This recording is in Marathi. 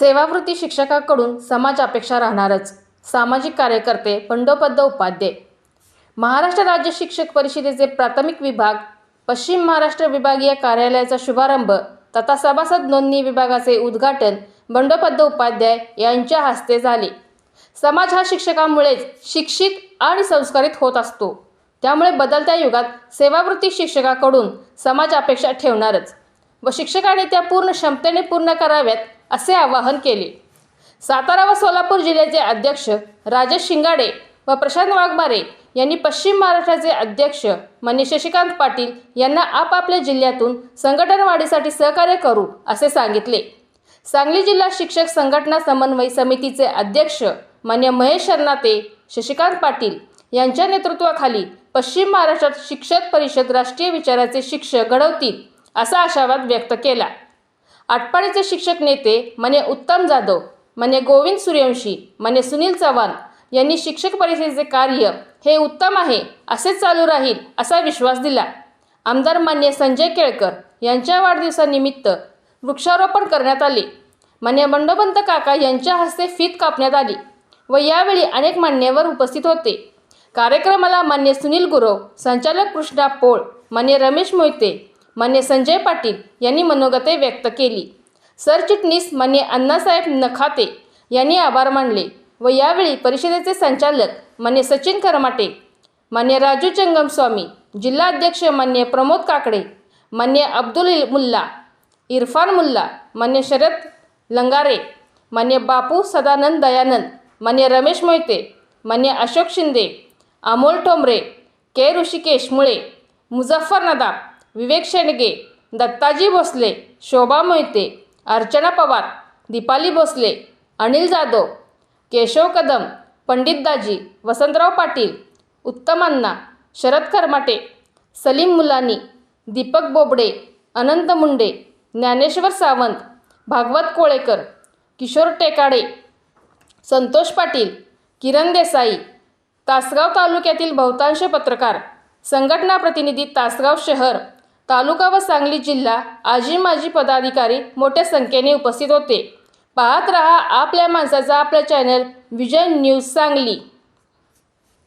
सेवावृत्ती शिक्षकाकडून समाज अपेक्षा राहणारच. सामाजिक कार्यकर्ते पंडोपद्द उपाध्ये. महाराष्ट्र राज्य शिक्षक परिषदेचे प्राथमिक विभाग पश्चिम महाराष्ट्र विभागीय कार्यालयाचा शुभारंभ तथा सभासद नोंदणी विभागाचे उद्घाटन बंडोपद्द उपाध्याय यांच्या हस्ते झाले. समाज हा शिक्षकामुळेच शिक्षित आणि संस्कारित होत असतो. त्यामुळे बदलत्या युगात सेवावृत्ती शिक्षकाकडून समाज अपेक्षा ठेवणारच. व शिक्षकाने त्या पूर्ण क्षमतेने पूर्ण कराव्यात असे आवाहन केले. सातारा व सोलापूर जिल्ह्याचे अध्यक्ष राजेश शिंगाडे व प्रशांत वाघमारे यांनी पश्चिम महाराष्ट्राचे अध्यक्ष मान्य शशिकांत पाटील यांना आपापल्या जिल्ह्यातून संघटन वाढीसाठी सहकार्य करू असे सांगितले. सांगली जिल्हा शिक्षक संघटना समन्वय समितीचे अध्यक्ष मान्य महेश शरणाते शशिकांत पाटील यांच्या नेतृत्वाखाली पश्चिम महाराष्ट्रात शिक्षक परिषद राष्ट्रीय विचाराचे शिक्षक घडवतील असा आशावाद व्यक्त केला. आटपाडीचे शिक्षक नेते मान्य उत्तम जाधव मान्य गोविंद सूर्यवंशी मान्य सुनील चव्हाण यांनी शिक्षक परिषदेचे कार्य हे उत्तम आहे असेच चालू राहील असा विश्वास दिला. आमदार मान्य संजय केळकर यांच्या वाढदिवसानिमित्त वृक्षारोपण करण्यात आले. मान्य बंडोबंत काका यांच्या हस्ते फीत कापण्यात आली व यावेळी अनेक मान्यवर उपस्थित होते. कार्यक्रमाला मान्य सुनील गुरव संचालक कृष्णा पोळ मान्य रमेश मोहिते मान्य संजय पाटील यांनी मनोगते व्यक्त केली. सरचिटणीस मान्य अण्णासाहेब नखाते यांनी आभार मानले व यावेळी परिषदेचे संचालक मान्य सचिन करमाटे मान्य राजू जंगमस्वामी जिल्हा जिल्हाध्यक्ष मान्य प्रमोद काकडे मान्य अब्दुल मुल्ला इरफान मुल्ला मान्य शरद लंगारे मान्य बापू सदानंद दयानंद मान्य रमेश मोहिते मान्य अशोक शिंदे अमोल ठोंबरे के ऋषिकेश मुळे मुझफ्फर नदाब विवेक शेंडगे दत्ताजी भोसले शोभा मोहिते अर्चना पवार दीपाली भोसले अनिल जाधव केशव कदम पंडितदाजी वसंतराव पाटील उत्तम अण्णा शरद कर्माटे सलीम मुलानी दीपक बोबडे अनंत मुंडे ज्ञानेश्वर सावंत भागवत कोळेकर किशोर टेकाडे संतोष पाटील किरण देसाई तासगाव तालुक्यातील बहुतांश पत्रकार संघटना प्रतिनिधी तासगाव शहर तालुका व सांगली जिल्हा आजी माजी पदाधिकारी मोठ्या संख्येने उपस्थित होते. पाहत रहा आपल्या माणसाचा आपलं चॅनल विजय न्यूज सांगली.